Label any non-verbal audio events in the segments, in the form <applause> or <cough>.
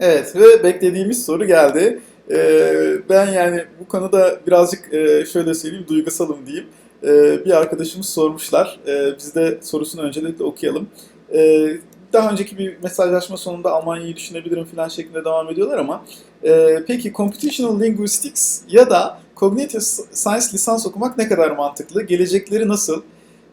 Evet ve beklediğimiz soru geldi. Ee, ben yani bu konuda birazcık e, şöyle söyleyeyim duygusalım diyeyim. Ee, bir arkadaşımız sormuşlar. Ee, biz de sorusunu öncelikle okuyalım. Ee, daha önceki bir mesajlaşma sonunda Almanya'yı düşünebilirim falan şeklinde devam ediyorlar ama e, peki Computational Linguistics ya da Cognitive Science lisans okumak ne kadar mantıklı? Gelecekleri nasıl?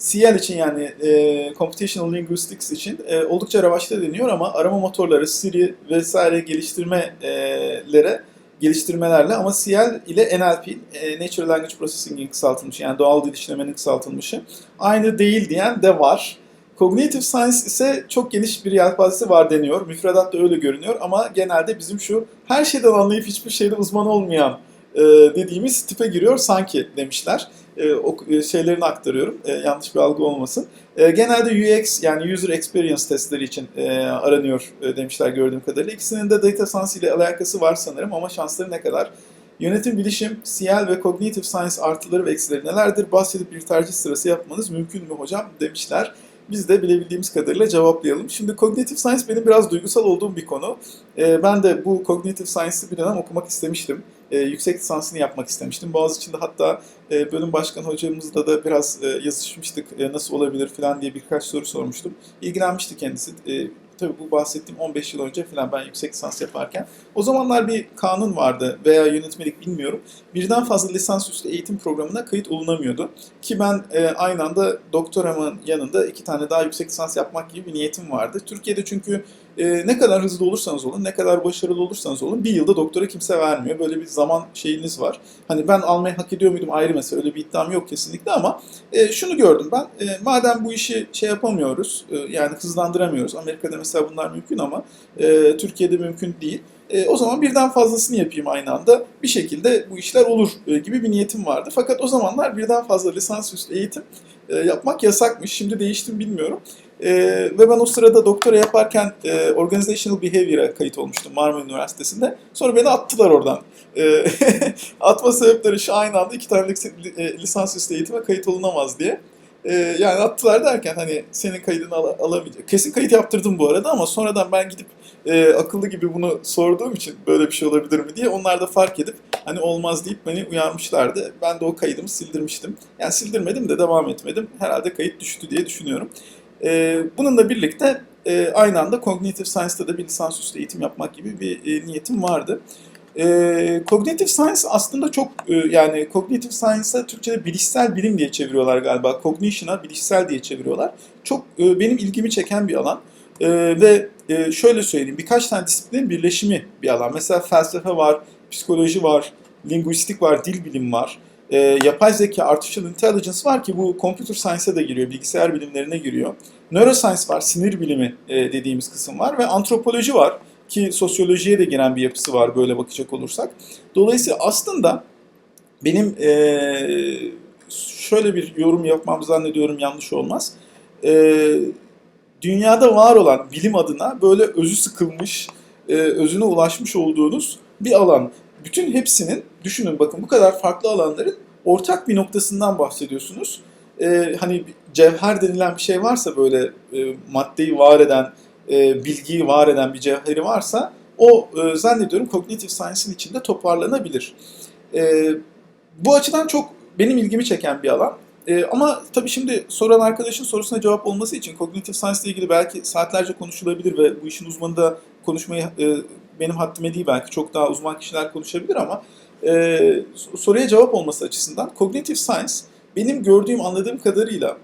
CL için yani e, Computational Linguistics için e, oldukça revaçta deniyor ama arama motorları, Siri vesaire geliştirmelere geliştirmelerle ama CL ile NLP, e, Natural Language Processing'in kısaltılmışı yani doğal dil işlemenin kısaltılmışı aynı değil diyen de var. Cognitive Science ise çok geniş bir yelpazesi var deniyor. Müfredat da öyle görünüyor ama genelde bizim şu her şeyden anlayıp hiçbir şeyde uzman olmayan e, dediğimiz tipe giriyor sanki demişler. E, e, şeylerini aktarıyorum. E, yanlış bir algı olmasın. E, genelde UX yani User Experience testleri için e, aranıyor e, demişler gördüğüm kadarıyla. İkisinin de data science ile alakası var sanırım ama şansları ne kadar? Yönetim, bilişim, CL ve Cognitive Science artıları ve eksileri nelerdir? Bahsedip bir tercih sırası yapmanız mümkün mü hocam demişler. Biz de bilebildiğimiz kadarıyla cevaplayalım. Şimdi Cognitive Science benim biraz duygusal olduğum bir konu. Ee, ben de bu Cognitive Science'ı bir dönem okumak istemiştim. Ee, yüksek lisansını yapmak istemiştim. Boğaziçi'nde hatta e, bölüm başkan hocamızla da biraz e, yazışmıştık. E, nasıl olabilir falan diye birkaç soru sormuştum. İlgilenmişti kendisi. E, tabii bu bahsettiğim 15 yıl önce falan ben yüksek lisans yaparken. O zamanlar bir kanun vardı veya yönetmelik bilmiyorum. Birden fazla lisansüstü eğitim programına kayıt olunamıyordu. Ki ben e, aynı anda doktoramın yanında iki tane daha yüksek lisans yapmak gibi bir niyetim vardı. Türkiye'de çünkü e, ne kadar hızlı olursanız olun, ne kadar başarılı olursanız olun bir yılda doktora kimse vermiyor. Böyle bir zaman şeyiniz var. Hani ben almayı hak ediyor muydum ayrı mesele. Öyle bir iddiam yok kesinlikle ama e, şunu gördüm ben. E, madem bu işi şey yapamıyoruz, e, yani hızlandıramıyoruz. Amerika'da mesela bunlar mümkün ama e, Türkiye'de mümkün değil. E, o zaman birden fazlasını yapayım aynı anda. Bir şekilde bu işler olur e, gibi bir niyetim vardı. Fakat o zamanlar birden fazla lisansüstü eğitim e, yapmak yasakmış. Şimdi değiştim bilmiyorum. E, ve ben o sırada doktora yaparken e, Organizational Behavior'a kayıt olmuştum Marmara Üniversitesi'nde. Sonra beni attılar oradan. E, <laughs> atma sebepleri şu aynı anda iki tane e, lisansüstü eğitime kayıt olunamaz diye. E, yani attılar derken hani senin kaydını al- alamayacak. Kesin kayıt yaptırdım bu arada ama sonradan ben gidip e, akıllı gibi bunu sorduğum için böyle bir şey olabilir mi diye onlar da fark edip hani olmaz deyip beni uyarmışlardı. Ben de o kaydımı sildirmiştim. Yani sildirmedim de devam etmedim. Herhalde kayıt düştü diye düşünüyorum. E, bununla birlikte e, aynı anda Cognitive Science'da da bir lisansüstü eğitim yapmak gibi bir e, niyetim vardı. E, Cognitive Science aslında çok e, yani Cognitive Science'a Türkçe'de bilişsel bilim diye çeviriyorlar galiba. Cognition'a bilişsel diye çeviriyorlar. Çok e, benim ilgimi çeken bir alan. E, ve e, şöyle söyleyeyim birkaç tane disiplinin birleşimi bir alan. Mesela felsefe var, psikoloji var, linguistik var, dil bilim var. E, yapay zeka, artificial intelligence var ki bu computer science'e de giriyor, bilgisayar bilimlerine giriyor. Neuroscience var, sinir bilimi e, dediğimiz kısım var ve antropoloji var ki sosyolojiye de giren bir yapısı var böyle bakacak olursak. Dolayısıyla aslında benim e, şöyle bir yorum yapmam zannediyorum yanlış olmaz. E, dünyada var olan bilim adına böyle özü sıkılmış, e, özüne ulaşmış olduğunuz bir alan. Bütün hepsinin, düşünün bakın bu kadar farklı alanların ortak bir noktasından bahsediyorsunuz. E, hani cevher denilen bir şey varsa böyle e, maddeyi var eden, e, bilgiyi var eden bir cevheri varsa o e, zannediyorum Cognitive Science'in içinde toparlanabilir. E, bu açıdan çok benim ilgimi çeken bir alan. E, ama tabii şimdi soran arkadaşın sorusuna cevap olması için Cognitive Science ile ilgili belki saatlerce konuşulabilir ve bu işin uzmanı da konuşmayı e, benim haddime değil belki çok daha uzman kişiler konuşabilir ama e, soruya cevap olması açısından Cognitive Science benim gördüğüm anladığım kadarıyla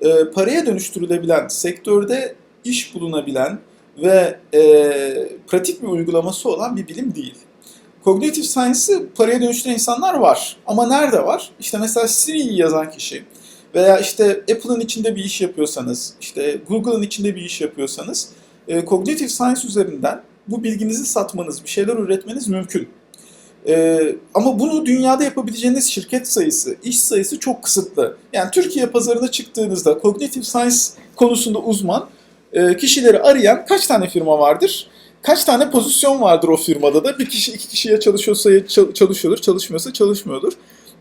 e, paraya dönüştürülebilen, sektörde iş bulunabilen ve e, pratik bir uygulaması olan bir bilim değil. Cognitive Science'ı paraya dönüştüren insanlar var. Ama nerede var? İşte mesela Siri'yi yazan kişi veya işte Apple'ın içinde bir iş yapıyorsanız, işte Google'ın içinde bir iş yapıyorsanız e, Cognitive Science üzerinden bu bilginizi satmanız, bir şeyler üretmeniz mümkün. E, ama bunu dünyada yapabileceğiniz şirket sayısı, iş sayısı çok kısıtlı. Yani Türkiye pazarına çıktığınızda Cognitive Science konusunda uzman e, kişileri arayan kaç tane firma vardır? Kaç tane pozisyon vardır o firmada da? Bir kişi iki kişiye çalışıyorsa çalışıyordur, çalışmıyorsa çalışmıyordur.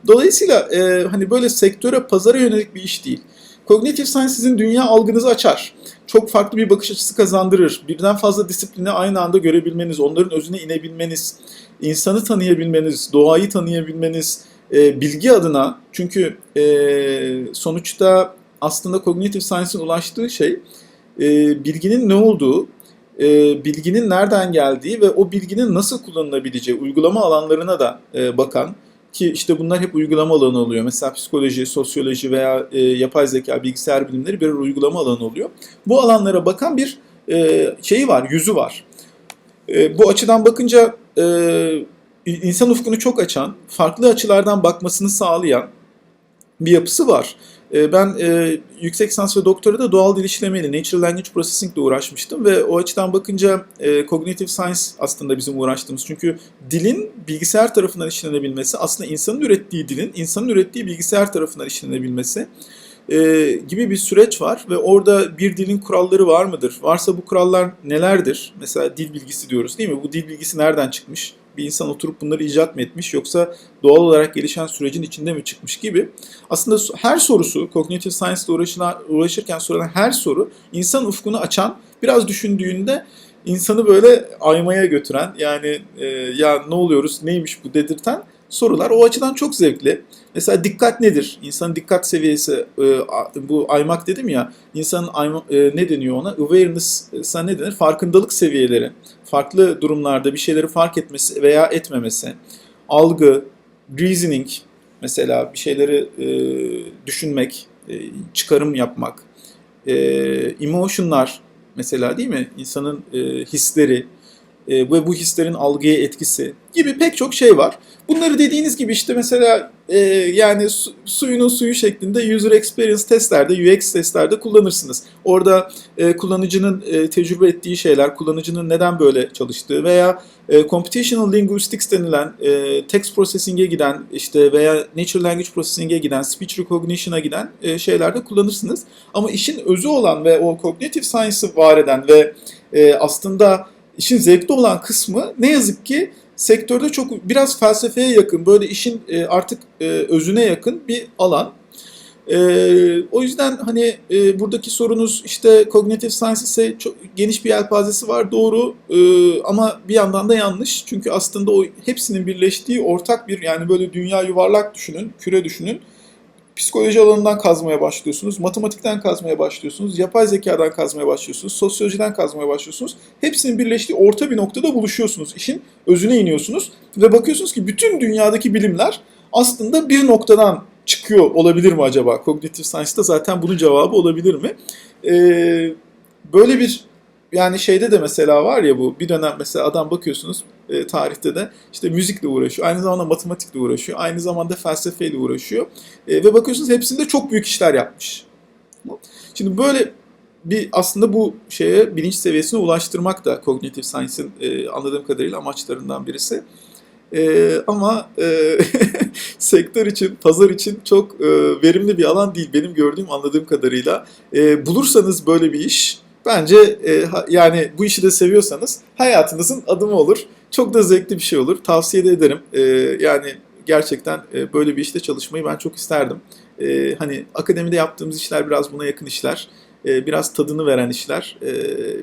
Dolayısıyla e, hani böyle sektöre, pazara yönelik bir iş değil. Cognitive Science sizin dünya algınızı açar. Çok farklı bir bakış açısı kazandırır. Birden fazla disiplini aynı anda görebilmeniz, onların özüne inebilmeniz, insanı tanıyabilmeniz, doğayı tanıyabilmeniz, e, bilgi adına çünkü e, sonuçta aslında Cognitive Science'ın ulaştığı şey e, bilginin ne olduğu, e, bilginin nereden geldiği ve o bilginin nasıl kullanılabileceği uygulama alanlarına da e, bakan ki işte bunlar hep uygulama alanı oluyor. Mesela psikoloji, sosyoloji veya e, yapay zeka, bilgisayar bilimleri birer uygulama alanı oluyor. Bu alanlara bakan bir e, şeyi var, yüzü var. E, bu açıdan bakınca e, insan ufkunu çok açan, farklı açılardan bakmasını sağlayan bir yapısı var. E, ben e, yüksek lisans ve doktora da doğal dil işlemeyle, natural language processing ile uğraşmıştım ve o açıdan bakınca e, cognitive science aslında bizim uğraştığımız. Çünkü dilin bilgisayar tarafından işlenebilmesi, aslında insanın ürettiği dilin insanın ürettiği bilgisayar tarafından işlenebilmesi e, gibi bir süreç var ve orada bir dilin kuralları var mıdır? Varsa bu kurallar nelerdir? Mesela dil bilgisi diyoruz değil mi? Bu dil bilgisi nereden çıkmış? Bir insan oturup bunları icat mı etmiş yoksa doğal olarak gelişen sürecin içinde mi çıkmış gibi. Aslında her sorusu, cognitive science ile uğraşırken sorulan her soru insan ufkunu açan, biraz düşündüğünde insanı böyle aymaya götüren yani e, ya ne oluyoruz neymiş bu dedirten sorular o açıdan çok zevkli. Mesela dikkat nedir? İnsanın dikkat seviyesi e, bu aymak dedim ya insanın e, ne deniyor ona? Awareness'a ne denir? Farkındalık seviyeleri. Farklı durumlarda bir şeyleri fark etmesi veya etmemesi. Algı, reasoning mesela bir şeyleri e, düşünmek, çıkarım yapmak. Emotionlar mesela değil mi? İnsanın hisleri, ve bu hislerin algıya etkisi gibi pek çok şey var. Bunları dediğiniz gibi işte mesela e, yani su, suyunun suyu şeklinde user experience testlerde, UX testlerde kullanırsınız. Orada e, kullanıcının e, tecrübe ettiği şeyler, kullanıcının neden böyle çalıştığı veya e, computational linguistics denilen e, text processing'e giden işte veya natural language processing'e giden, speech recognition'a giden e, şeylerde kullanırsınız. Ama işin özü olan ve o cognitive science'ı var eden ve e, aslında işin zevkli olan kısmı ne yazık ki sektörde çok biraz felsefeye yakın, böyle işin e, artık e, özüne yakın bir alan. E, o yüzden hani buradaki sorunuz işte cognitive science ise çok geniş bir yelpazesi var doğru ama bir yandan da yanlış. Çünkü aslında o hepsinin birleştiği ortak bir yani böyle dünya yuvarlak düşünün, küre düşünün psikoloji alanından kazmaya başlıyorsunuz, matematikten kazmaya başlıyorsunuz, yapay zekadan kazmaya başlıyorsunuz, sosyolojiden kazmaya başlıyorsunuz. Hepsinin birleştiği orta bir noktada buluşuyorsunuz. İşin özüne iniyorsunuz ve bakıyorsunuz ki bütün dünyadaki bilimler aslında bir noktadan çıkıyor olabilir mi acaba? Cognitive Science'da zaten bunun cevabı olabilir mi? Ee, böyle bir yani şeyde de mesela var ya bu bir dönem mesela adam bakıyorsunuz e, tarihte de işte müzikle uğraşıyor. Aynı zamanda matematikle uğraşıyor. Aynı zamanda felsefeyle uğraşıyor. E, ve bakıyorsunuz hepsinde çok büyük işler yapmış. Şimdi böyle bir aslında bu şeye bilinç seviyesine ulaştırmak da Cognitive Science'ın e, anladığım kadarıyla amaçlarından birisi. E, ama e, <laughs> sektör için, pazar için çok e, verimli bir alan değil benim gördüğüm, anladığım kadarıyla. E, bulursanız böyle bir iş, bence e, yani bu işi de seviyorsanız hayatınızın adımı olur. Çok da zevkli bir şey olur. Tavsiye de ederim. E, yani gerçekten e, böyle bir işte çalışmayı ben çok isterdim. E, hani akademide yaptığımız işler biraz buna yakın işler. E, biraz tadını veren işler. E,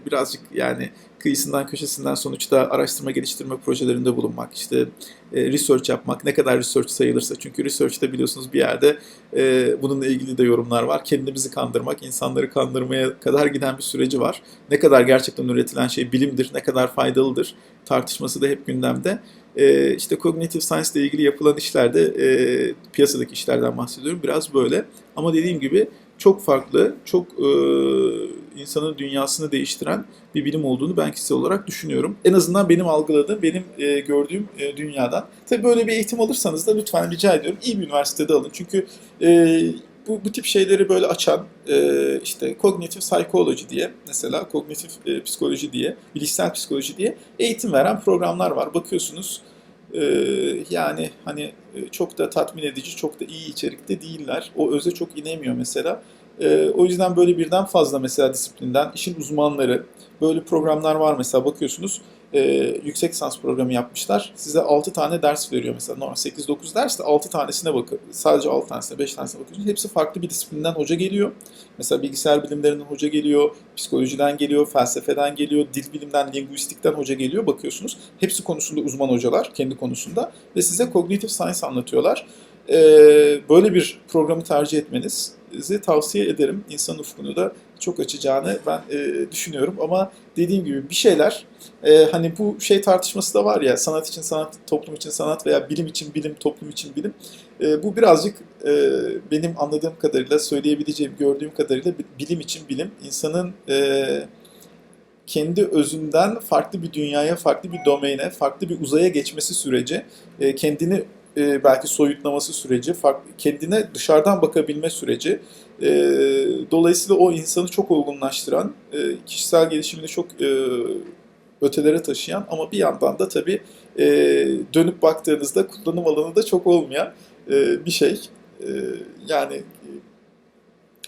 birazcık yani kıyısından köşesinden sonuçta araştırma geliştirme projelerinde bulunmak, işte e, research yapmak, ne kadar research sayılırsa. Çünkü research'te biliyorsunuz bir yerde e, bununla ilgili de yorumlar var. Kendimizi kandırmak, insanları kandırmaya kadar giden bir süreci var. Ne kadar gerçekten üretilen şey bilimdir, ne kadar faydalıdır tartışması da hep gündemde. E, işte cognitive science ile ilgili yapılan işlerde, e, piyasadaki işlerden bahsediyorum. Biraz böyle. Ama dediğim gibi çok farklı, çok e, insanın dünyasını değiştiren bir bilim olduğunu ben kişisel olarak düşünüyorum. En azından benim algıladığım, benim e, gördüğüm e, dünyadan. Tabii böyle bir eğitim alırsanız da lütfen rica ediyorum iyi bir üniversitede alın. Çünkü e, bu, bu tip şeyleri böyle açan e, işte cognitive psychology diye mesela kognitif e, psikoloji diye, bilişsel psikoloji diye eğitim veren programlar var. Bakıyorsunuz yani hani e, çok da tatmin edici, çok da iyi içerikte değiller. O öze çok inemiyor mesela. E, o yüzden böyle birden fazla mesela disiplinden işin uzmanları böyle programlar var mesela bakıyorsunuz e, yüksek lisans programı yapmışlar. Size 6 tane ders veriyor mesela. Normal 8-9 ders de 6 tanesine bakın. Sadece 6 tanesine, 5 tanesine bakıyorsunuz. Hepsi farklı bir disiplinden hoca geliyor. Mesela bilgisayar bilimlerinden hoca geliyor, psikolojiden geliyor, felsefeden geliyor, dil bilimden, linguistikten hoca geliyor. Bakıyorsunuz. Hepsi konusunda uzman hocalar, kendi konusunda. Ve size cognitive science anlatıyorlar. E, böyle bir programı tercih etmenizi tavsiye ederim. İnsan ufkunu da çok açacağını ben e, düşünüyorum. Ama dediğim gibi bir şeyler e, hani bu şey tartışması da var ya sanat için sanat, toplum için sanat veya bilim için bilim, toplum için bilim. E, bu birazcık e, benim anladığım kadarıyla, söyleyebileceğim, gördüğüm kadarıyla bilim için bilim. insanın e, kendi özünden farklı bir dünyaya, farklı bir domaine, farklı bir uzaya geçmesi süreci, e, kendini e, belki soyutlaması süreci, farklı, kendine dışarıdan bakabilme süreci. E, dolayısıyla o insanı çok olgunlaştıran, e, kişisel gelişimini çok e, ötelere taşıyan ama bir yandan da tabii e, dönüp baktığınızda kullanım alanı da çok olmayan e, bir şey. E, yani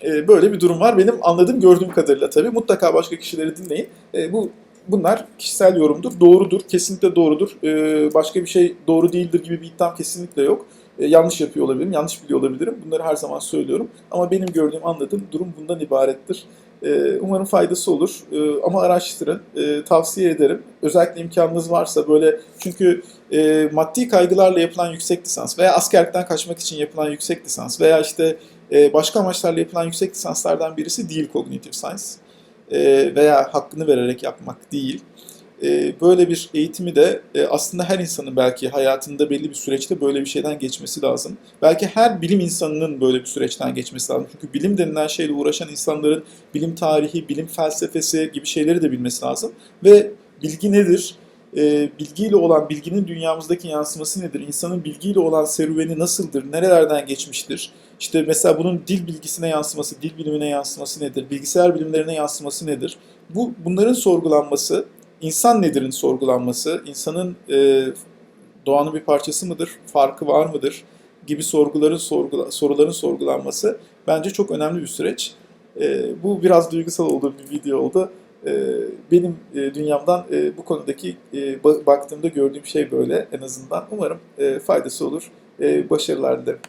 e, böyle bir durum var. Benim anladığım, gördüğüm kadarıyla tabii. Mutlaka başka kişileri dinleyin. E, bu Bunlar kişisel yorumdur, doğrudur, kesinlikle doğrudur. E, başka bir şey doğru değildir gibi bir iddiam kesinlikle yok. E, yanlış yapıyor olabilirim, yanlış biliyor olabilirim. Bunları her zaman söylüyorum. Ama benim gördüğüm, anladığım durum bundan ibarettir. E, umarım faydası olur. E, ama araştırın, tavsiye ederim. Özellikle imkanınız varsa böyle çünkü maddi kaygılarla yapılan yüksek lisans veya askerlikten kaçmak için yapılan yüksek lisans veya işte başka amaçlarla yapılan yüksek lisanslardan birisi değil Cognitive Science veya hakkını vererek yapmak değil. E, böyle bir eğitimi de e, aslında her insanın belki hayatında belli bir süreçte böyle bir şeyden geçmesi lazım. Belki her bilim insanının böyle bir süreçten geçmesi lazım. Çünkü bilim denilen şeyle uğraşan insanların bilim tarihi, bilim felsefesi gibi şeyleri de bilmesi lazım. Ve bilgi nedir? E, bilgiyle olan, bilginin dünyamızdaki yansıması nedir? İnsanın bilgiyle olan serüveni nasıldır? Nerelerden geçmiştir? İşte mesela bunun dil bilgisine yansıması, dil bilimine yansıması nedir? Bilgisayar bilimlerine yansıması nedir? Bu bunların sorgulanması, insan nedir'in sorgulanması, insanın e, doğanın bir parçası mıdır, farkı var mıdır gibi sorguların sorgula, soruların sorgulanması bence çok önemli bir süreç. E, bu biraz duygusal olduğu bir video oldu. E, benim e, dünyamdan e, bu konudaki e, baktığımda gördüğüm şey böyle en azından. Umarım e, faydası olur. E, başarılar dilerim.